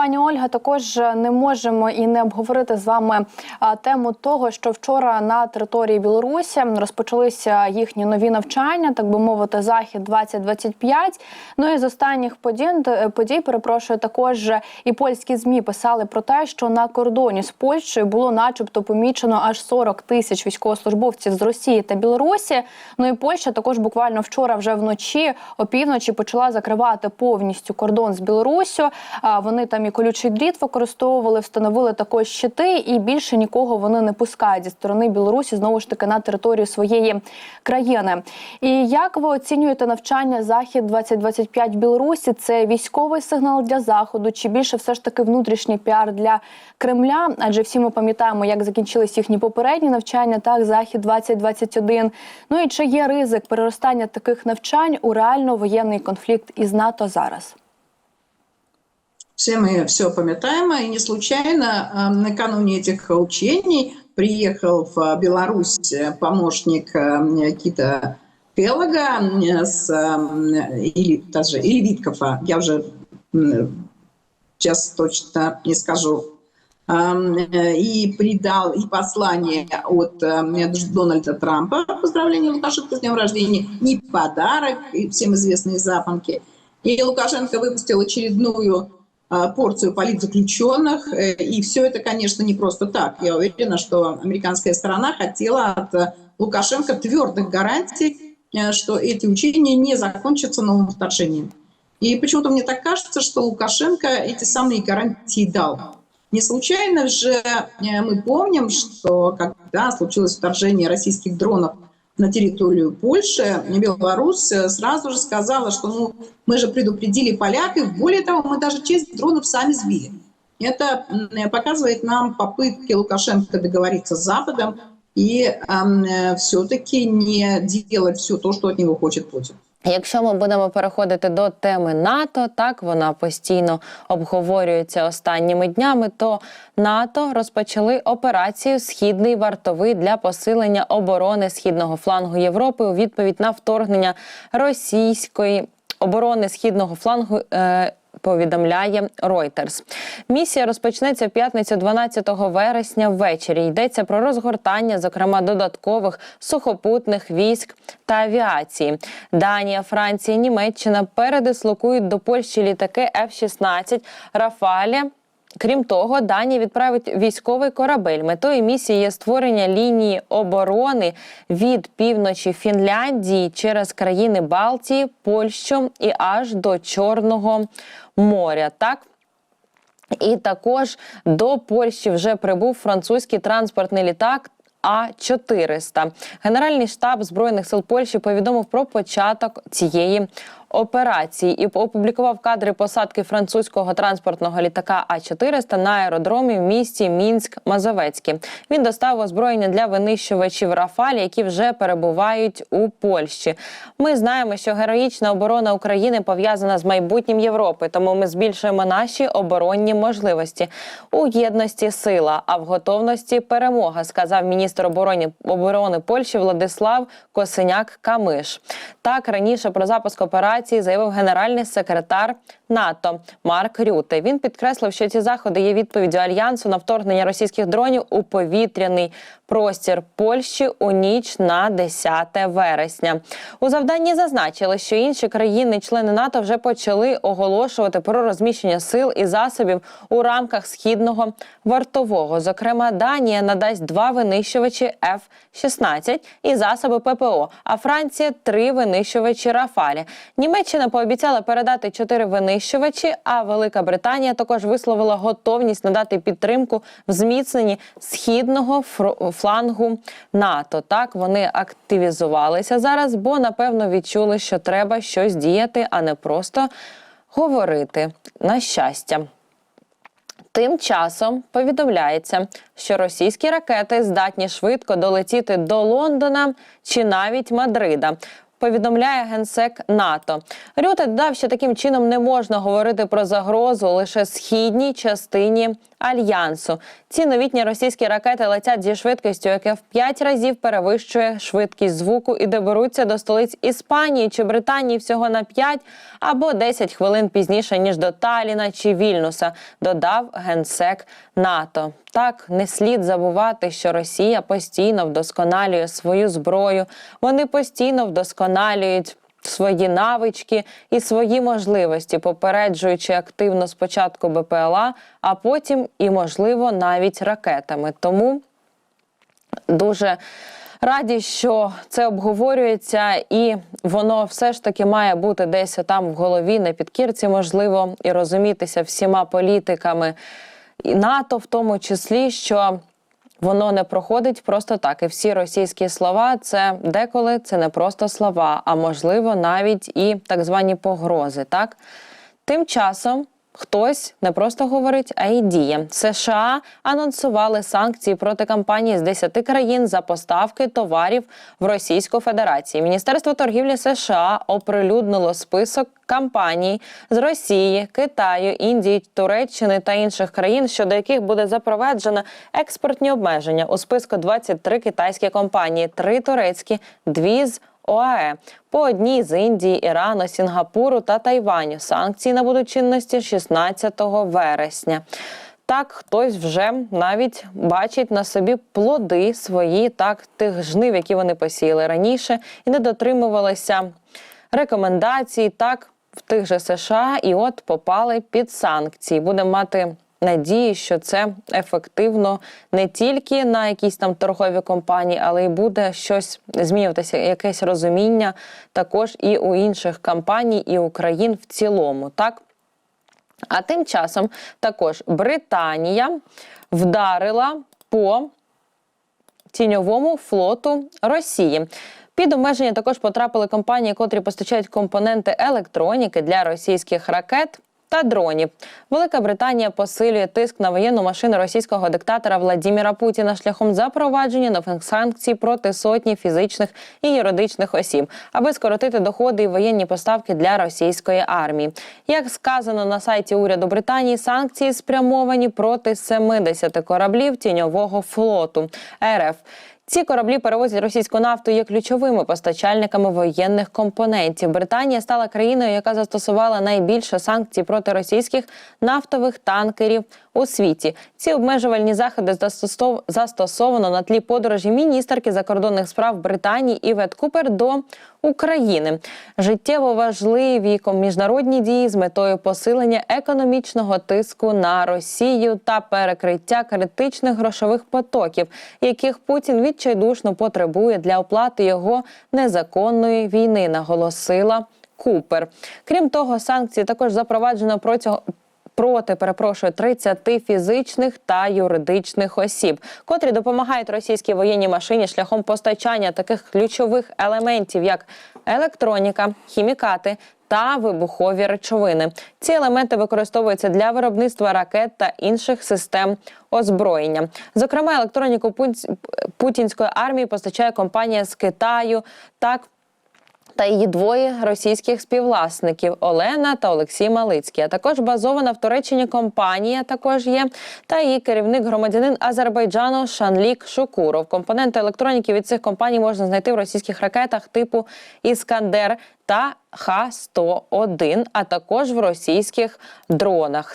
Пані Ольга, також не можемо і не обговорити з вами тему того, що вчора на території Білорусі розпочалися їхні нові навчання, так би мовити, захід 2025. Ну і з останніх подій, подій перепрошую, також і польські змі писали про те, що на кордоні з Польщею було, начебто, помічено аж 40 тисяч військовослужбовців з Росії та Білорусі. Ну і Польща також буквально вчора, вже вночі, опівночі, почала закривати повністю кордон з Білоруссю. Вони там і колючий дріт використовували, встановили також щити, і більше нікого вони не пускають зі сторони Білорусі знову ж таки на територію своєї країни. І як ви оцінюєте навчання захід 2025 в Білорусі? Це військовий сигнал для заходу, чи більше все ж таки внутрішній піар для Кремля? Адже всі ми пам'ятаємо, як закінчились їхні попередні навчання, так захід 2021 Ну і чи є ризик переростання таких навчань у реально воєнний конфлікт із НАТО зараз? Все мы все памятаем, и не случайно э, накануне этих учений приехал в Беларусь помощник э, Кита Келлога э, с, э, или даже или Виткова, я уже сейчас точно не скажу, Эм, э, и придал и послание от э, Дональда Трампа поздравление Лукашенко с днем рождения, и подарок, и всем известные запонки. И Лукашенко выпустил очередную э, порцию политзаключенных. Э, И все это, конечно, не просто так. Я уверена, что американская сторона хотела от э, Лукашенко твердых гарантий, э, что эти учения не закончатся новым вторжением. И почему-то мне так кажется, что Лукашенко эти самые гарантии дал. Не случайно же мы помним, что когда случилось вторжение российских дронов на территорию Польши, Беларусь э, сразу же сказала, что ну, мы же предупредили поляков, более того, мы даже часть дронов сами сбили. Это показывает нам попытки Лукашенко договориться с Западом и все-таки не делать все то, что от него хочет Путин. Якщо ми будемо переходити до теми НАТО, так вона постійно обговорюється останніми днями. То НАТО розпочали операцію Східний вартовий для посилення оборони східного флангу Європи у відповідь на вторгнення російської оборони східного флангу. Е- Повідомляє Reuters. Місія розпочнеться в п'ятницю 12 вересня ввечері. Йдеться про розгортання, зокрема додаткових сухопутних військ та авіації. Данія, Франція, Німеччина передислокують до Польщі літаки F-16 Рафаля. Крім того, Данія відправить військовий корабель. Метою місії є створення лінії оборони від півночі Фінляндії через країни Балтії, Польщу і аж до Чорного моря. Так. І також до Польщі вже прибув французький транспортний літак. А 400 Генеральний штаб збройних сил Польщі повідомив про початок цієї операції і опублікував кадри посадки французького транспортного літака А 400 на аеродромі в місті Мінськ Мазовецьке. Він доставив озброєння для винищувачів Рафаль, які вже перебувають у Польщі. Ми знаємо, що героїчна оборона України пов'язана з майбутнім Європи, тому ми збільшуємо наші оборонні можливості у єдності сила, а в готовності перемога, сказав міністр оборони оборони Польщі Владислав Косиняк Камиш. Так раніше про запуск операції заявив генеральний секретар НАТО Марк Рюте. Він підкреслив, що ці заходи є відповіддю альянсу на вторгнення російських дронів у повітряний простір Польщі у ніч на 10 вересня. У завданні зазначили, що інші країни-члени НАТО вже почали оголошувати про розміщення сил і засобів у рамках східного вартового. Зокрема, Данія надасть два винищувачі F-16 і засоби ППО. А Франція три винищувачі Рафалі. Німеччина пообіцяла передати чотири винищувачі. А Велика Британія також висловила готовність надати підтримку в зміцненні східного флангу НАТО. Так вони активізувалися зараз, бо напевно відчули, що треба щось діяти, а не просто говорити на щастя. Тим часом повідомляється, що російські ракети здатні швидко долетіти до Лондона чи навіть Мадрида. Повідомляє генсек НАТО. Рюте додав, що таким чином не можна говорити про загрозу лише східній частині альянсу. Ці новітні російські ракети летять зі швидкістю, яка в 5 разів перевищує швидкість звуку і доберуться до столиць Іспанії чи Британії всього на 5 або 10 хвилин пізніше ніж до Таліна чи Вільнюса, додав генсек НАТО. Так не слід забувати, що Росія постійно вдосконалює свою зброю. Вони постійно вдосконалюють свої навички і свої можливості, попереджуючи активно спочатку БПЛА, а потім і, можливо, навіть ракетами. Тому дуже раді, що це обговорюється, і воно все ж таки має бути десь там в голові, на підкірці, можливо, і розумітися всіма політиками і НАТО, в тому числі, що. Воно не проходить просто так. І всі російські слова це деколи це не просто слова, а можливо навіть і так звані погрози. Так тим часом хтось не просто говорить, а й діє. США анонсували санкції проти компаній з 10 країн за поставки товарів в Російську Федерацію. Міністерство торгівлі США оприлюднило список компаній з Росії, Китаю, Індії, Туреччини та інших країн, щодо яких буде запроваджено експортні обмеження. У списку 23 китайські компанії, 3 турецькі, 2 з ОАЕ по одній з Індії, Ірану, Сінгапуру та Тайваню. Санкції набудуть чинності 16 вересня. Так, хтось вже навіть бачить на собі плоди свої, так тих жнив, які вони посіяли раніше, і не дотримувалися рекомендацій, так в тих же США, і от попали під санкції. Будемо мати надії, що це ефективно не тільки на якісь там торгові компанії, але й буде щось змінюватися, якесь розуміння також і у інших компаній, і Україн в цілому. Так. А тим часом також Британія вдарила по тіньовому флоту Росії. Під обмеження також потрапили компанії, котрі постачають компоненти електроніки для російських ракет. Та дронів Велика Британія посилює тиск на воєнну машину російського диктатора Владіміра Путіна шляхом запровадження нових санкцій проти сотні фізичних і юридичних осіб, аби скоротити доходи і воєнні поставки для російської армії. Як сказано на сайті уряду Британії, санкції спрямовані проти 70 кораблів тіньового флоту РФ. Ці кораблі перевозять російську нафту є ключовими постачальниками воєнних компонентів. Британія стала країною, яка застосувала найбільше санкцій проти російських нафтових танкерів у світі. Ці обмежувальні заходи застосов- застосовано на тлі подорожі міністерки закордонних справ Британії Івет Купер до України. Життєво важливі міжнародні дії з метою посилення економічного тиску на Росію та перекриття критичних грошових потоків, яких Путін відчайдушно потребує для оплати його незаконної війни, наголосила Купер. Крім того, санкції також запроваджено протягом проти перепрошую 30 фізичних та юридичних осіб, котрі допомагають російській воєнній машині шляхом постачання таких ключових елементів, як електроніка, хімікати. Та вибухові речовини. Ці елементи використовуються для виробництва ракет та інших систем озброєння. Зокрема, електроніку путінської армії постачає компанія з Китаю. Так та її двоє російських співвласників Олена та Олексій Малицький. А також базована в Туреччині компанія також є. Та її керівник громадянин Азербайджану Шанлік Шукуров. Компоненти електроніки від цих компаній можна знайти в російських ракетах типу Іскандер та Х-101, а також в російських дронах.